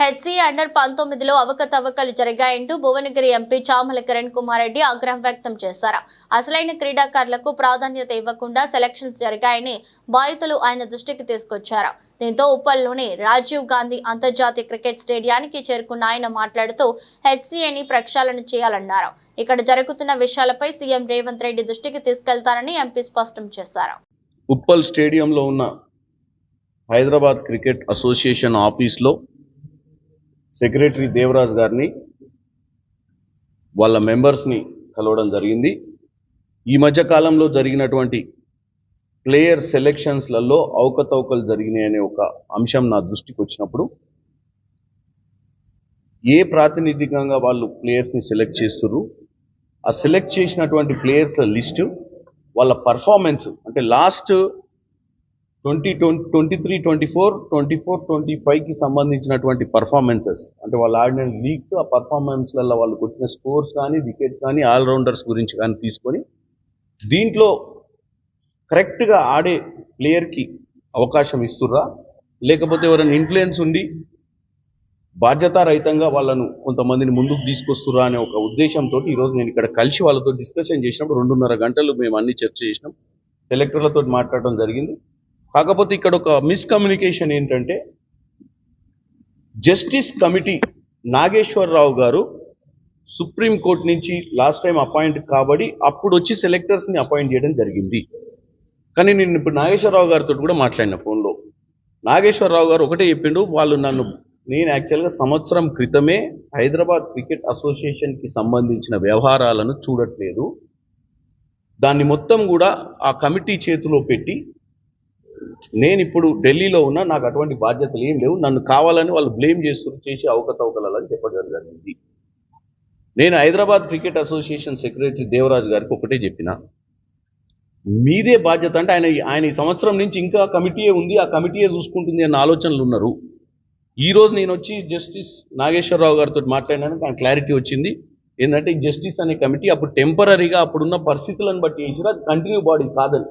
HC under పంతొమ్మిదిలో అవకతవకలు జరిగాయంటూ భువనగిరి ఎంపీ చామల కిరణ్ కుమార్ రెడ్డి ఆగ్రహం వ్యక్తం చేశారు. అసలైన క్రీడాకారులకు ప్రాధాన్యత ఇవ్వకుండా సెలక్షన్స్ జరిగాయని బాధితులు ఆయన దృష్టికి తీసుకొచ్చారు. దీంతో ఉప్పల్లోని రాజీవ్ గాంధీ అంతర్జాతీయ క్రికెట్ స్టేడియానికి చేరుకున్న ఆయన మాట్లాడుతూ హెచ్సీఏని ప్రక్షాళన చేయాలన్నారు. ఇక్కడ జరుగుతున్న విషయాలపై సీఎం రేవంత్ రెడ్డి దృష్టికి తీసుకెళ్తారని ఎంపీ స్పష్టం చేశారు. ఉప్పల్ స్టేడియంలో ఉన్న హైదరాబాద్ క్రికెట్ అసోసియేషన్ ఆఫీస్లో సెక్రటరీ దేవరాజ్ గారిని వాళ్ళ మెంబర్స్ని కలవడం జరిగింది. ఈ మధ్య కాలంలో జరిగినటువంటి ప్లేయర్ సెలెక్షన్స్లలో అవకతవకలు జరిగినాయనే ఒక అంశం నా దృష్టికి వచ్చినప్పుడు ఏ ప్రాతినిధికంగా వాళ్ళు ప్లేయర్స్ని సెలెక్ట్ చేస్తున్నారు ఆ సెలెక్ట్ చేసినటువంటి ప్లేయర్స్ల లిస్టు వాళ్ళ పర్ఫార్మెన్స్ అంటే last twenty twenty twenty three twenty four twenty four twenty ఫైవ్కి సంబంధించినటువంటి పర్ఫార్మెన్సెస్ అంటే వాళ్ళు ఆడిన లీగ్స్ ఆ పర్ఫార్మెన్స్లలో వాళ్ళు కొట్టిన స్కోర్స్ కానీ వికెట్స్ కానీ ఆల్రౌండర్స్ గురించి కానీ తీసుకొని దీంట్లో కరెక్ట్గా ఆడే ప్లేయర్కి అవకాశం ఇస్తుర్రా? లేకపోతే ఎవరైనా ఇన్ఫ్లుయెన్స్ ఉండి బాధ్యతారహితంగా వాళ్ళను కొంతమందిని ముందుకు తీసుకొస్తురా అనే ఒక ఉద్దేశంతో ఈరోజు నేను ఇక్కడ కలిసి వాళ్ళతో డిస్కషన్ చేసినప్పుడు రెండున్నర గంటలు మేము అన్ని చర్చ చేసినాం. సెలెక్టర్లతో మాట్లాడడం జరిగింది. కాకపోతే ఇక్కడ ఒక మిస్కమ్యూనికేషన్ ఏంటంటే జస్టిస్ కమిటీ నాగేశ్వరరావు గారు సుప్రీంకోర్టు నుంచి లాస్ట్ టైం అపాయింట్ కాబడి అప్పుడు వచ్చి సెలెక్టర్స్ని అపాయింట్ చేయడం జరిగింది. కానీ నేను ఇప్పుడు నాగేశ్వరరావు గారితో కూడా మాట్లాడిన ఫోన్లో. నాగేశ్వరరావు గారు ఒకటే చెప్పిండు వాళ్ళు నన్ను నేను యాక్చువల్గా సంవత్సరం క్రితమే హైదరాబాద్ క్రికెట్ అసోసియేషన్కి సంబంధించిన వ్యవహారాలను చూడట్లేదు. దాన్ని మొత్తం కూడా ఆ కమిటీ చేతిలో పెట్టి నేను ఇప్పుడు ఢిల్లీలో ఉన్నా నాకు అటువంటి బాధ్యతలు ఏం లేవు. నన్ను కావాలని వాళ్ళు బ్లేమ్ చేస్తూ చేసి అవకతవకలని చెప్పడం జరిగింది. నేను Hyderabad cricket association secretary Devaraju గారికి ఒకటే చెప్పిన మీదే బాధ్యత అంటే ఆయన ఆయన ఈ సంవత్సరం నుంచి ఇంకా కమిటీయే ఉంది ఆ కమిటీయే చూసుకుంటుంది అన్న ఆలోచనలు ఉన్నారు. ఈ రోజు నేను వచ్చి జస్టిస్ నాగేశ్వరరావు గారితో మాట్లాడినాను ఆయన క్లారిటీ వచ్చింది. ఏంటంటే జస్టిస్ అనే కమిటీ అప్పుడు టెంపరీగా అప్పుడున్న పరిస్థితులను బట్టి వేసినా కంటిన్యూ బాడీ కాదని.